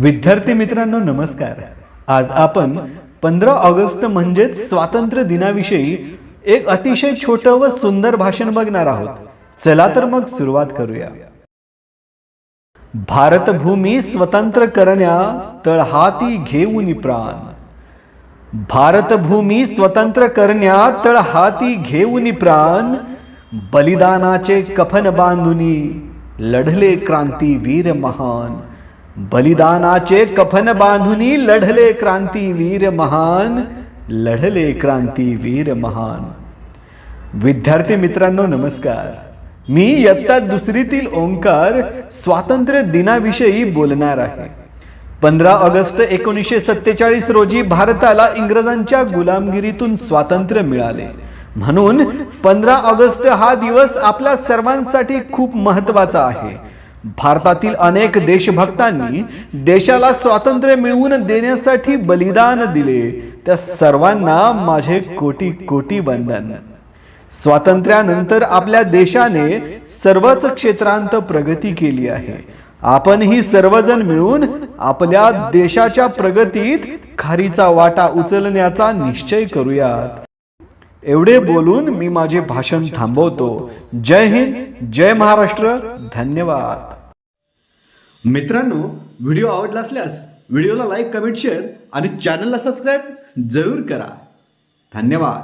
विद्यार्थी मित्रांनो नमस्कार. आज आपण पंधरा ऑगस्ट म्हणजेच स्वातंत्र्य दिनाविषयी एक अतिशय छोट व सुंदर भाषण बघणार आहोत. चला तर मग सुरुवात करूया. भारतभूमी स्वतंत्र करण्या तळहाती घेऊन प्राण. भारतभूमी स्वतंत्र करण्या तळहाती घेऊन प्राण. बलिदानाचे कफन बांधुनी लढले क्रांती वीर महान. बलिदानाचे कफन बांधुनी लढले क्रांतीवीर महान लढले क्रांतीवीर महान. विद्यार्थी मित्रांनो नमस्कार. मी इयत्ता दुसरीतील ओंकार स्वातंत्र्य दिनाविषयी बोलणार आहे. पंधरा ऑगस्ट एकोणीसशे सत्तेचाळीस रोजी भारताला इंग्रजांच्या गुलामगिरीतून स्वातंत्र्य मिळाले. म्हणून पंधरा ऑगस्ट हा दिवस आपल्या सर्वांसाठी खूप महत्त्वाचा आहे. भारतातील अनेक देशभक्तांनी देशाला स्वातंत्र्य मिळवून देण्यासाठी बलिदान दिले. त्या सर्वांना माझे कोटी कोटी बंधन स्वातंत्र्यानंतर आपल्या देशाने सर्वच क्षेत्रांत प्रगती केली आहे. आपण ही सर्वजण मिळून आपल्या देशाच्या प्रगतीत खारीचा वाटा उचलण्याचा निश्चय करूयात. एवढे बोलून मी माझे भाषण थांबवतो. जय हिंद जय महाराष्ट्र धन्यवाद. मित्रांनो व्हिडिओ आवडला असल्यास व्हिडिओला लाईक कमेंट शेअर आणि चॅनलला सबस्क्राईब जरूर करा. धन्यवाद.